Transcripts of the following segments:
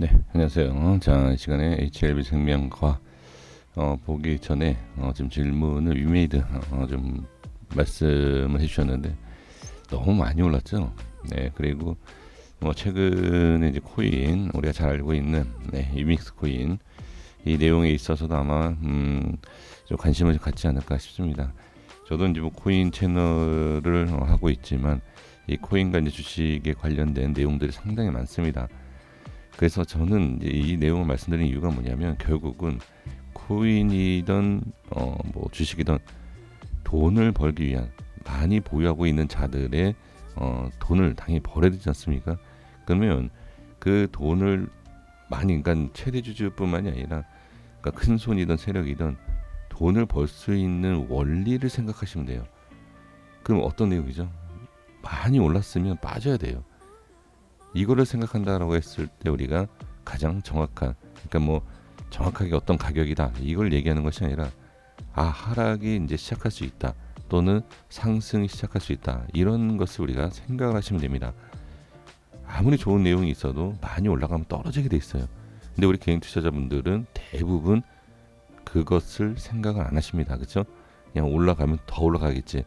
네, 안녕하세요. 자, 이 시간에 HLB 생명과 어, 보기 전에 어, 좀 질문을 위메이드 어, 좀 말씀을 해주셨는데 너무 많이 올랐죠. 네, 그리고 뭐 최근에 이제 코인 우리가 잘 알고 있는 네, 유믹스 코인 이 내용에 있어서도 아마 음, 좀 관심을 좀 갖지 않을까 싶습니다. 저도 이제 뭐 코인 채널을 어, 하고 있지만 이 코인과 이제 주식에 관련된 내용들이 상당히 많습니다. 그래서 저는 이 내용을 말씀드린 이유가 뭐냐면 결국은 코인이든 어 뭐 주식이든 돈을 벌기 위한 많이 보유하고 있는 자들의 어 돈을 당연히 벌어야 되지 않습니까? 그러면 그 돈을 많이 그러니까 최대 주주뿐만이 아니라 그러니까 큰 손이든 세력이든 돈을 벌 수 있는 원리를 생각하시면 돼요. 그럼 어떤 내용이죠? 많이 올랐으면 빠져야 돼요. 이거를 생각한다라고 했을 때 우리가 가장 정확한 그러니까 뭐 정확하게 어떤 가격이다 이걸 얘기하는 것이 아니라 아 하락이 이제 시작할 수 있다 또는 상승이 시작할 수 있다 이런 것을 우리가 생각을 하시면 됩니다. 아무리 좋은 내용이 있어도 많이 올라가면 떨어지게 돼 있어요. 근데 우리 개인 투자자분들은 대부분 그것을 생각을 안 하십니다. 그렇죠? 그냥 올라가면 더 올라가겠지.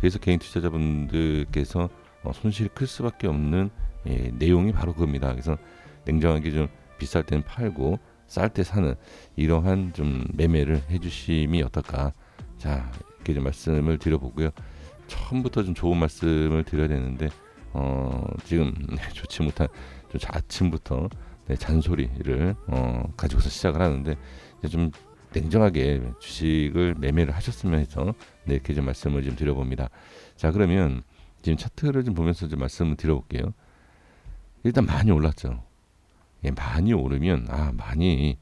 그래서 개인 투자자분들께서 어, 손실이 클 수밖에 없는 예, 내용이 바로 그겁니다. 그래서 냉정하게 좀 비쌀 때는 팔고 쌀 때 사는 이러한 좀 매매를 해주심이 어떨까. 자 이렇게 좀 말씀을 드려보고요. 처음부터 좀 좋은 말씀을 드려야 되는데 어, 지금 네, 좋지 못한 좀 아침부터 네, 잔소리를 어, 가지고서 시작을 하는데 좀 냉정하게 주식을 매매를 하셨으면 해서 네, 이렇게 좀 말씀을 좀 드려봅니다. 자 그러면 지금 차트를 좀 보면서 좀 말씀을 드려볼게요. 일단 많이 올랐죠. 예, 많이 오르면 아 많이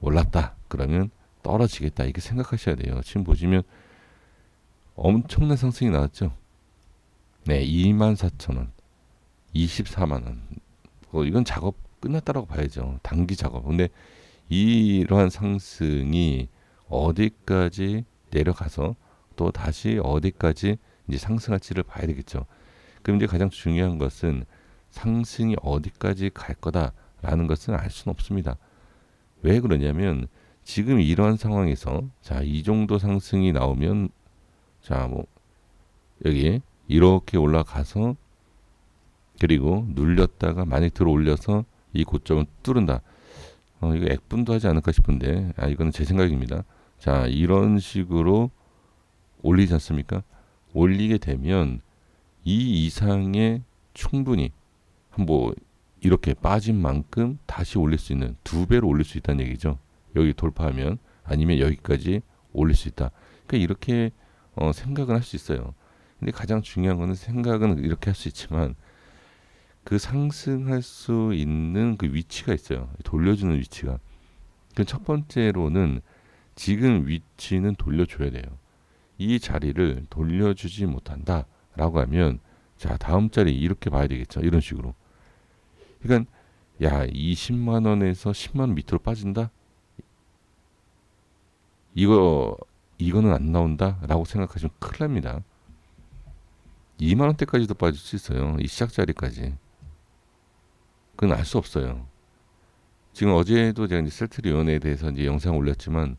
올랐다 그러면 떨어지겠다 이렇게 생각하셔야 돼요. 지금 보시면 엄청난 상승이 나왔죠. 네, 24,000원, 24만 원. 어, 이건 작업 끝났다라고 봐야죠. 단기 작업. 근데 이러한 상승이 어디까지 내려가서 또 다시 어디까지 이제 상승할지를 봐야 되겠죠. 그럼 이제 가장 중요한 것은 상승이 어디까지 갈 거다라는 것은 알 수는 없습니다. 왜 그러냐면 지금 이러한 상황에서 자 이 정도 상승이 나오면 자 뭐 여기 이렇게 올라가서 그리고 눌렸다가 많이 들어 올려서 이 고점을 뚫은다. 어, 이거 액분도 하지 않을까 싶은데 아 이거는 제 생각입니다. 자 이런 식으로 올리지 않습니까? 올리게 되면 이 이상의 충분히 뭐 이렇게 빠진 만큼 다시 올릴 수 있는 두 배로 올릴 수 있다는 얘기죠. 여기 돌파하면 아니면 여기까지 올릴 수 있다. 그러니까 이렇게 어, 생각은 할 수 있어요. 근데 가장 중요한 거는 생각은 이렇게 할 수 있지만 그 상승할 수 있는 그 위치가 있어요. 돌려주는 위치가. 그 첫 번째로는 지금 위치는 돌려줘야 돼요. 이 자리를 돌려주지 못한다라고 하면 자 다음 자리 이렇게 봐야 되겠죠. 이런 식으로. 그러니까 야 20만 원에서 10만 원 밑으로 빠진다. 이거 이거는 안 나온다라고 생각하시면 큰일 납니다. 2만 원대까지도 빠질 수 있어요. 이 시작 자리까지. 그건 알 수 없어요. 지금 어제도 제가 이제 셀트리온에 대해서 이제 영상 올렸지만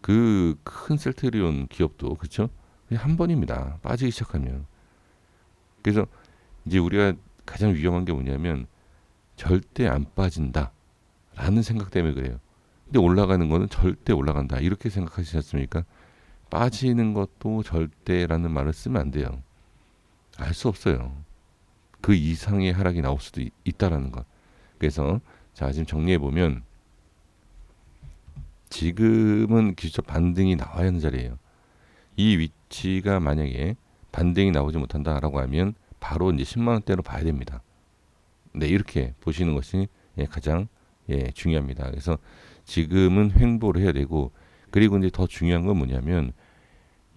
그 큰 셀트리온 기업도 그렇죠? 한 번입니다. 빠지기 시작하면. 그래서 이제 우리가 가장 위험한 게 뭐냐면 절대 안 빠진다. 라는 생각 때문에 그래요. 근데 올라가는 거는 절대 올라간다. 이렇게 생각하시지 않습니까? 빠지는 것도 절대라는 말을 쓰면 안 돼요. 알 수 없어요. 그 이상의 하락이 나올 수도 있, 있다라는 것. 그래서 자 지금 정리해 보면 지금은 기술적 반등이 나와야 하는 자리예요. 이 위치가 만약에 반등이 나오지 못한다라고 하면 바로 이제 10만 원대로 봐야 됩니다. 네, 이렇게 보시는 것이 예, 가장 예, 중요합니다. 그래서 지금은 횡보를 해야 되고 그리고 이제 더 중요한 건 뭐냐면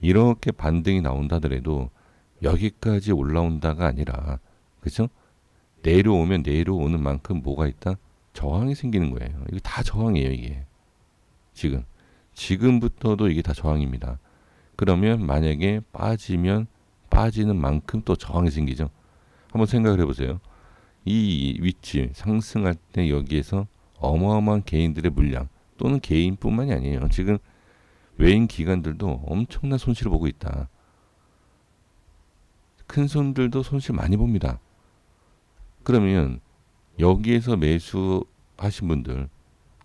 이렇게 반등이 나온다 하더라도 여기까지 올라온다가 아니라 그렇죠? 내려오면 내려오는 만큼 뭐가 있다? 저항이 생기는 거예요. 이게 다 저항이에요, 이게. 지금. 지금부터도 이게 다 저항입니다. 그러면 만약에 빠지면 빠지는 만큼 또 저항이 생기죠. 한번 생각을 해 보세요. 이 위치 상승할 때 여기에서 어마어마한 개인들의 물량 또는 개인뿐만이 아니에요. 지금 외인 기관들도 엄청난 손실을 보고 있다. 큰 손들도 손실 많이 봅니다. 그러면 여기에서 매수하신 분들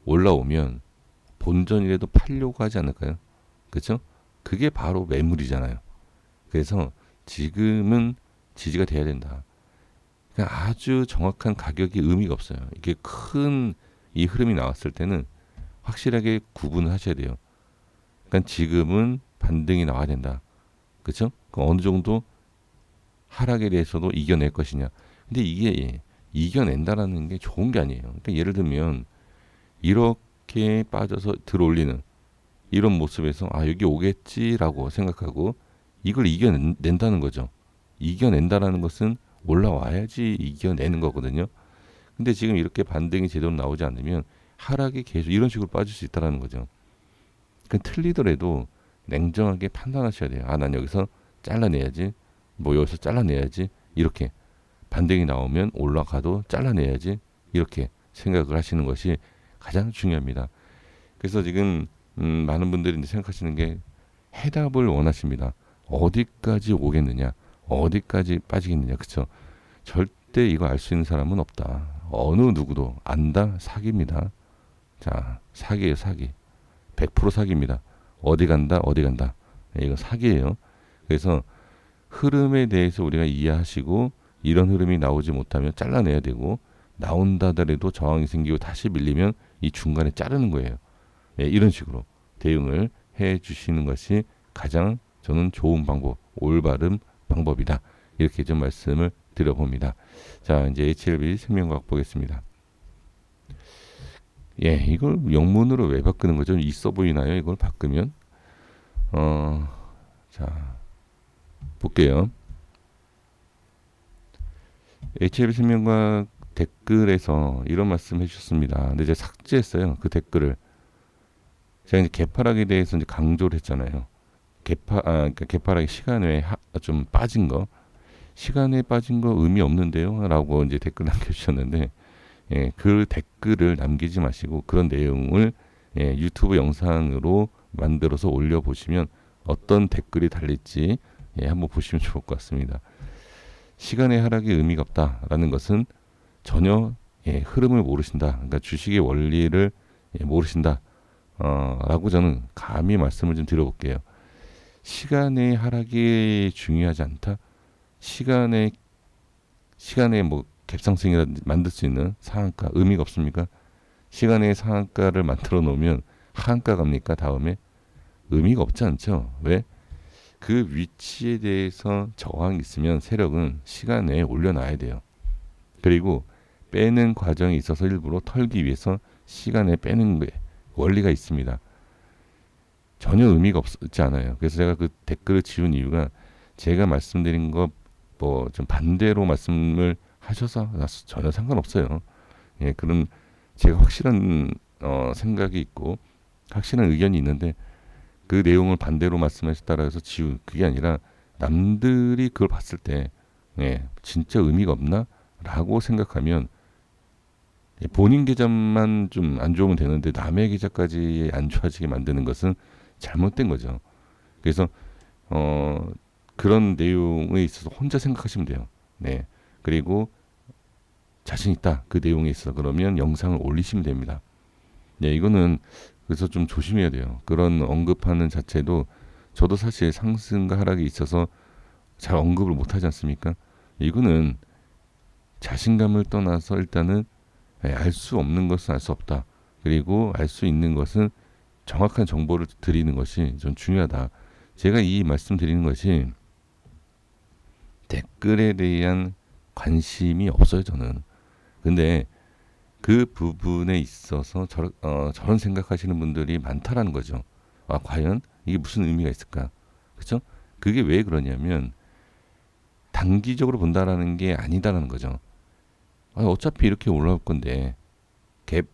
올라오면 본전이라도 팔려고 하지 않을까요? 그렇죠? 그게 바로 매물이잖아요. 그래서 지금은 지지가 돼야 된다. 아주 정확한 가격이 의미가 없어요. 이게 큰 이 흐름이 나왔을 때는 확실하게 구분을 하셔야 돼요. 그러니까 지금은 반등이 나와야 된다. 그렇죠? 어느 정도 하락에 대해서도 이겨낼 것이냐. 근데 이게 이겨낸다라는 게 좋은 게 아니에요. 그러니까 예를 들면 이렇게 빠져서 들어올리는 이런 모습에서 아 여기 오겠지라고 생각하고 이걸 이겨낸다는 거죠. 이겨낸다라는 것은 올라와야지 이겨내는 거거든요. 근데 지금 이렇게 반등이 제대로 나오지 않으면 하락이 계속 이런 식으로 빠질 수 있다라는 거죠. 그 틀리더라도 냉정하게 판단하셔야 돼요. 아, 난 여기서 잘라내야지. 뭐 여기서 잘라내야지. 이렇게 반등이 나오면 올라가도 잘라내야지. 이렇게 생각을 하시는 것이 가장 중요합니다. 그래서 지금 음, 많은 분들이 생각하시는 게 해답을 원하십니다. 어디까지 오겠느냐, 어디까지 빠지겠느냐, 그쵸? 절대 이거 알 수 있는 사람은 없다. 어느 누구도 안다 사기입니다. 자 사기예요 사기. 100% 사기입니다. 어디 간다 어디 간다. 네, 이거 사기예요. 그래서 흐름에 대해서 우리가 이해하시고 이런 흐름이 나오지 못하면 잘라내야 되고 나온다더라도 저항이 생기고 다시 밀리면 이 중간에 자르는 거예요. 네, 이런 식으로 대응을 해 주시는 것이 가장 저는 좋은 방법, 올바른 방법이다. 이렇게 좀 말씀을 드려봅니다. 자, 이제 HLB 생명과학 보겠습니다. 예, 이걸 영문으로 왜 바꾸는 거죠? 있어 보이나요? 이걸 바꾸면? 어, 자, 볼게요. HLB 생명과학 댓글에서 이런 말씀 해주셨습니다. 근데 제가 삭제했어요. 그 댓글을. 제가 이제 개파락에 대해서 이제 강조를 했잖아요. 개파, 아, 그러니까 개파락의 시간에 하, 좀 빠진 거. 시간에 빠진 거 의미 없는데요? 라고 이제 댓글 남겨주셨는데, 예, 그 댓글을 남기지 마시고 그런 내용을 예, 유튜브 영상으로 만들어서 올려 보시면 어떤 댓글이 달릴지 예, 한번 보시면 좋을 것 같습니다. 시간의 하락이 의미가 없다라는 것은 전혀 예, 흐름을 모르신다. 그러니까 주식의 원리를 예, 모르신다. 어, 라고 저는 감히 말씀을 좀 드려볼게요. 시간의 하락이 중요하지 않다. 시간의 시간의 뭐 갭상승이라 만들 수 있는 상한가 의미가 없습니까? 시간의 상한가를 만들어 놓으면 하한가 갑니까? 다음에 의미가 없지 않죠. 왜? 그 위치에 대해서 저항이 있으면 세력은 시간에 올려놔야 돼요. 그리고 빼는 과정이 있어서 일부러 털기 위해서 시간에 빼는 게 원리가 있습니다. 전혀 의미가 없지 않아요. 그래서 제가 그 댓글을 지운 이유가 제가 말씀드린 것 뭐 좀 반대로 말씀을 하셔서 전혀 상관없어요. 예, 그런 제가 확실한 어, 생각이 있고 확실한 의견이 있는데 그 내용을 반대로 말씀하셨다라 해서 지우 그게 아니라 남들이 그걸 봤을 때 예, 진짜 의미가 없나라고 생각하면 예, 본인 계좌만 좀 안 좋으면 되는데 남의 계좌까지 안 좋아지게 만드는 것은 잘못된 거죠. 그래서 어 그런 내용에 있어서 혼자 생각하시면 돼요. 네. 그리고 자신 있다. 그 내용에 있어. 그러면 영상을 올리시면 됩니다. 네, 이거는 그래서 좀 조심해야 돼요. 그런 언급하는 자체도 저도 사실 상승과 하락이 있어서 잘 언급을 못 하지 않습니까? 이거는 자신감을 떠나서 일단은 예, 알수 없는 것은 알 수 없다. 그리고 알 수 있는 것은 정확한 정보를 드리는 것이 좀 중요하다. 제가 이 말씀 드리는 것이 댓글에 대한 관심이 없어요, 저는. 근데 그 부분에 있어서 저런, 어, 저런 생각하시는 분들이 많다라는 거죠. 아, 과연 이게 무슨 의미가 있을까? 그죠? 그게 왜 그러냐면, 단기적으로 본다라는 게 아니다라는 거죠. 아, 어차피 이렇게 올라올 건데, 갭,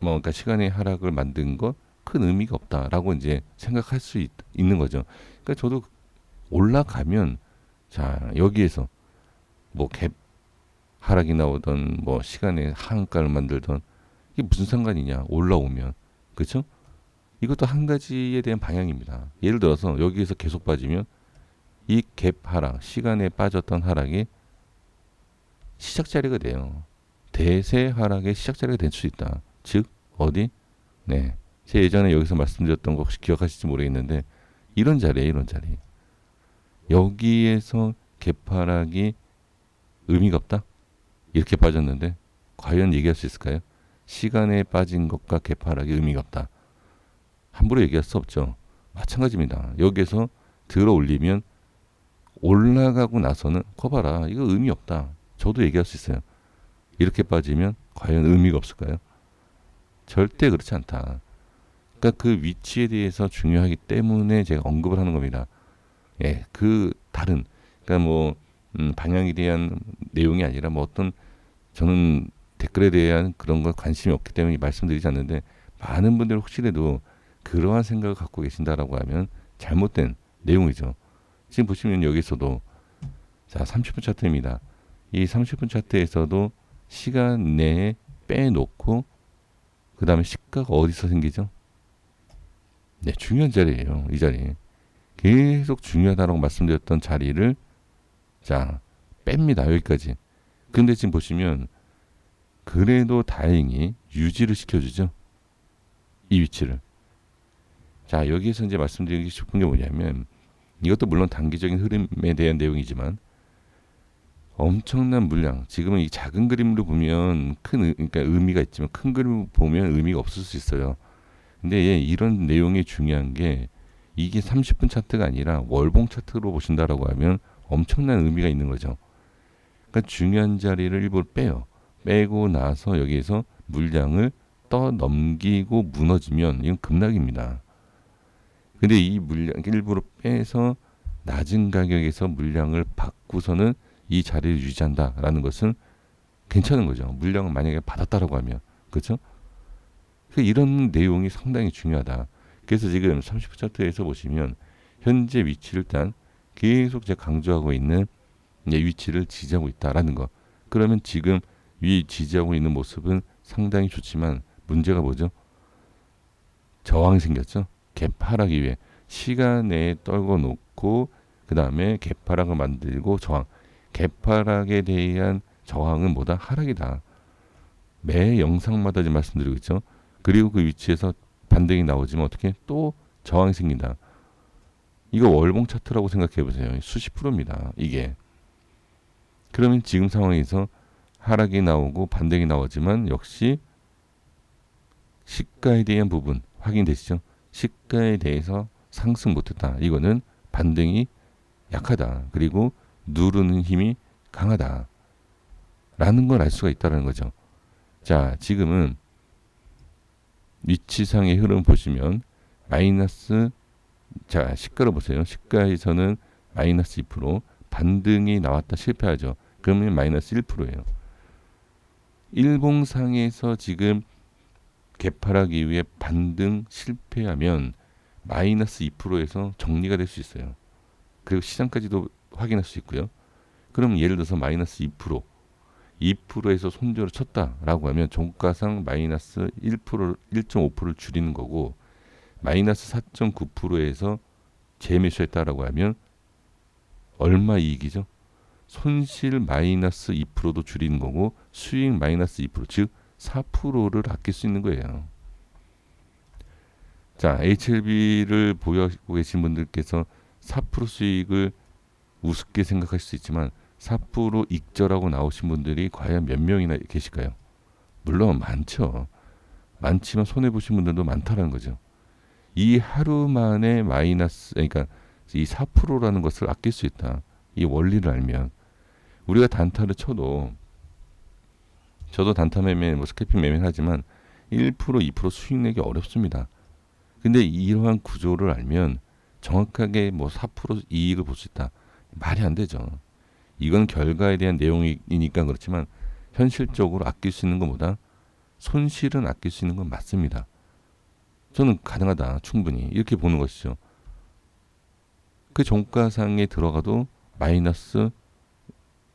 뭐, 그러니까 시간의 하락을 만든 거 큰 의미가 없다라고 이제 생각할 수 있, 있는 거죠. 그러니까 저도 올라가면, 자, 여기에서 뭐 갭 하락이 나오던 뭐 시간에 하한가를 만들던 이게 무슨 상관이냐 올라오면 그렇죠? 이것도 한 가지에 대한 방향입니다. 예를 들어서 여기에서 계속 빠지면 이 갭 하락 시간에 빠졌던 하락이 시작 자리가 돼요. 대세 하락의 시작 자리가 될 수 있다. 즉 어디? 네. 제 예전에 여기서 말씀드렸던 거 혹시 기억하실지 모르겠는데 이런 자리에 이런 자리. 여기에서 개파락이 의미가 없다? 이렇게 빠졌는데 과연 얘기할 수 있을까요? 시간에 빠진 것과 개파락이 의미가 없다. 함부로 얘기할 수 없죠. 마찬가지입니다. 여기에서 들어 올리면 올라가고 나서는 커봐라 이거 의미 없다. 저도 얘기할 수 있어요. 이렇게 빠지면 과연 의미가 없을까요? 절대 그렇지 않다. 그러니까 그 위치에 대해서 중요하기 때문에 제가 언급을 하는 겁니다. 예, 그 다른 그러니까 뭐 음, 방향에 대한 내용이 아니라 뭐 어떤 저는 댓글에 대한 그런 걸 관심이 없기 때문에 말씀드리지 않는데 많은 분들 혹시라도 그러한 생각을 갖고 계신다라고 하면 잘못된 내용이죠. 지금 보시면 여기서도 자 30분 차트입니다. 이 30분 차트에서도 시간 내에 빼놓고 그 다음에 시가가 어디서 생기죠? 네, 중요한 자리예요. 이 자리. 계속 중요하다고 말씀드렸던 자리를 자 뺍니다. 여기까지. 근데 지금 보시면 그래도 다행히 유지를 시켜주죠. 이 위치를. 자 여기에서 이제 말씀드리고 싶은 게 뭐냐면 이것도 물론 단기적인 흐름에 대한 내용이지만 엄청난 물량. 지금은 이 작은 그림으로 보면 큰 의, 그러니까 의미가 있지만 큰 그림을 보면 의미가 없을 수 있어요. 근데 예, 이런 내용이 중요한 게 이게 30분 차트가 아니라 월봉 차트로 보신다라고 하면 엄청난 의미가 있는 거죠. 그러니까 중요한 자리를 일부러 빼요. 빼고 나서 여기에서 물량을 떠 넘기고 무너지면 이건 급락입니다. 근데 이 물량 일부러 빼서 낮은 가격에서 물량을 받고서는 이 자리를 유지한다라는 것은 괜찮은 거죠. 물량을 만약에 받았다라고 하면 그렇죠? 이런 내용이 상당히 중요하다. 그래서 지금 30분 차트에서 보시면 현재 위치를 일단 계속 제가 강조하고 있는 위치를 지지하고 있다라는 거. 그러면 지금 위 지지하고 있는 모습은 상당히 좋지만 문제가 뭐죠? 저항이 생겼죠. 개파하기 위해 시간 내에 떨궈 놓고 그 다음에 개파락을 만들고 저항. 개파락에 대한 저항은 뭐다? 하락이다. 매 영상마다 지금 말씀드리고 있죠. 그리고 그 위치에서 반등이 나오지만 어떻게 또 저항이 생긴다. 이거 월봉 차트라고 생각해 보세요. 수십 프로입니다. 이게. 그러면 지금 상황에서 하락이 나오고 반등이 나오지만 역시 시가에 대한 부분 확인되시죠? 시가에 대해서 상승 못했다. 이거는 반등이 약하다. 그리고 누르는 힘이 강하다. 라는 걸 알 수가 있다는 거죠. 자, 지금은 위치상의 흐름 보시면 마이너스 자 시가를 보세요. 시가에서는 마이너스 2% 반등이 나왔다 실패하죠. 그러면 마이너스 1%예요. 일봉상에서 지금 개파락 이후에 반등 실패하면 마이너스 2%에서 정리가 될 수 있어요. 그리고 시장까지도 확인할 수 있고요. 그럼 예를 들어서 마이너스 2% 2%에서 손절을 쳤다라고 하면 종가상 마이너스 1% 1.5%를 줄이는 거고 마이너스 4.9%에서 재매수했다라고 하면 얼마 이익이죠? 손실 마이너스 2%도 줄이는 거고 수익 마이너스 2%즉 4%를 아낄 수 있는 거예요. 자, HLB를 보유하고 계신 분들께서 4% 수익을 우습게 생각할 수 있지만 4% 익절하고 나오신 분들이 과연 몇 명이나 계실까요? 물론 많죠. 많지만 손해 보신 분들도 많다는 거죠. 이 하루 만에 마이너스 그러니까 이 4%라는 것을 아낄 수 있다. 이 원리를 알면 우리가 단타를 쳐도 저도 단타 매매 뭐 스캐핑 매매를 하지만 1% 2% 수익 내기 어렵습니다. 근데 이러한 구조를 알면 정확하게 뭐 4% 이익을 볼 수 있다. 말이 안 되죠. 이건 결과에 대한 내용이니까 그렇지만 현실적으로 아낄 수 있는 것보다 손실은 아낄 수 있는 건 맞습니다. 저는 가능하다 충분히 이렇게 보는 것이죠. 그 종가상에 들어가도 마이너스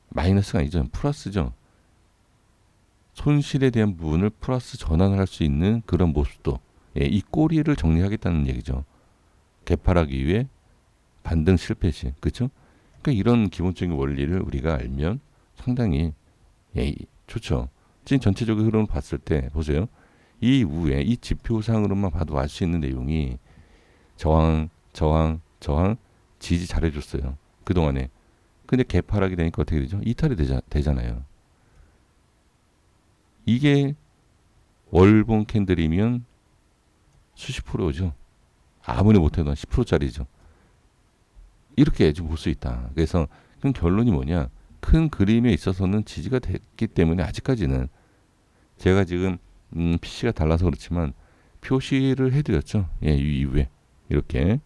마이너스가 아니죠 플러스죠. 손실에 대한 부분을 플러스 전환할 수 있는 그런 모습도 예, 이 꼬리를 정리하겠다는 얘기죠. 개파하기 위해 반등 실패 시 그렇죠? 그러니까 이런 기본적인 원리를 우리가 알면 상당히 예, 좋죠. 지금 전체적인 흐름을 봤을 때 보세요. 이 위에 이 지표상으로만 봐도 알 수 있는 내용이 저항, 저항, 저항, 지지 잘해줬어요. 그 동안에. 근데 개파하게 되니까 어떻게 되죠? 이탈이 되자, 되잖아요. 이게 월봉 캔들이면 수십 프로죠. 아무리 못해도 10%짜리죠. 이렇게 좀볼수 있다. 그래서 그 결론이 뭐냐? 큰 그림에 있어서는 지지가 됐기 때문에 아직까지는 제가 지금 음, PC가 달라서 그렇지만 표시를 해드렸죠. 예, 이 이후에 이렇게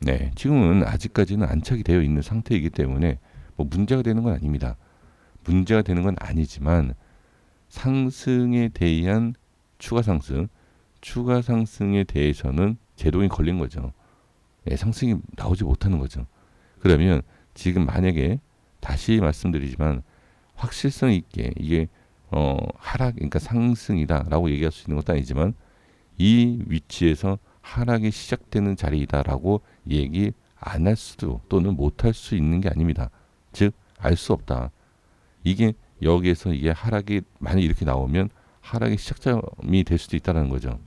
네 지금은 아직까지는 안착이 되어 있는 상태이기 때문에 뭐 문제가 되는 건 아닙니다. 문제가 되는 건 아니지만 상승에 대한 추가 상승, 추가 상승에 대해서는 제동이 걸린 거죠. 예, 상승이 나오지 못하는 거죠. 그러면 지금 만약에 다시 말씀드리지만 확실성 있게 이게 어 하락 그러니까 상승이다라고 얘기할 수 있는 것도 아니지만 이 위치에서 하락이 시작되는 자리이다라고 얘기 안 할 수도 또는 못 할 수 있는 게 아닙니다. 즉 알 수 없다. 이게 여기에서 이게 하락이 만약 이렇게 나오면 하락의 시작점이 될 수도 있다는 거죠.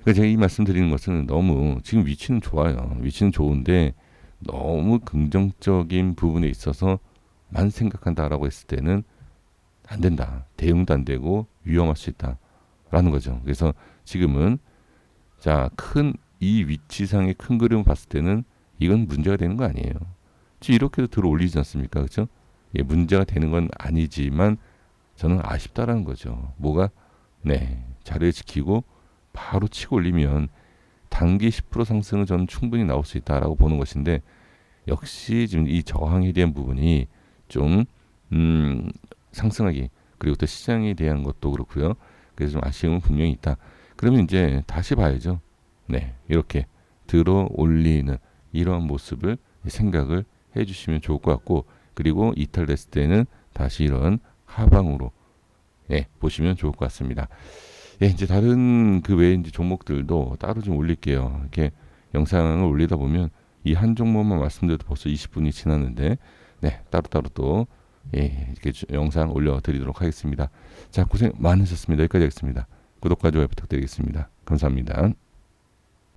그러니까 제가 이 말씀드리는 것은 너무 지금 위치는 좋아요. 위치는 좋은데 너무 긍정적인 부분에 있어서만 생각한다라고 했을 때는 안 된다. 대응도 안 되고 위험할 수 있다라는 거죠. 그래서 지금은 자, 큰 이 위치상의 큰 그림을 봤을 때는 이건 문제가 되는 거 아니에요. 지금 이렇게도 들어 올리지 않습니까? 그렇죠? 예, 문제가 되는 건 아니지만 저는 아쉽다라는 거죠. 뭐가 네, 자리를 지키고 바로 치고 올리면 단기 10% 상승은 저는 충분히 나올 수 있다라고 보는 것인데 역시 지금 이 저항에 대한 부분이 좀 음, 상승하기 그리고 또 시장에 대한 것도 그렇고요. 그래서 좀 아쉬움은 분명히 있다. 그러면 이제 다시 봐야죠. 네, 이렇게 들어 올리는 이러한 모습을 생각을 해주시면 좋을 것 같고 그리고 이탈됐을 때는 다시 이런 하방으로 예, 보시면 좋을 것 같습니다. 예, 이제 다른 그 외에 이제 종목들도 따로 좀 올릴게요. 이렇게 영상을 올리다 보면 이 한 종목만 말씀드려도 벌써 20분이 지났는데 네, 따로따로 또 예, 이렇게 주- 영상 올려드리도록 하겠습니다. 자, 고생 많으셨습니다. 여기까지 하겠습니다. 구독과 좋아요 부탁드리겠습니다. 감사합니다.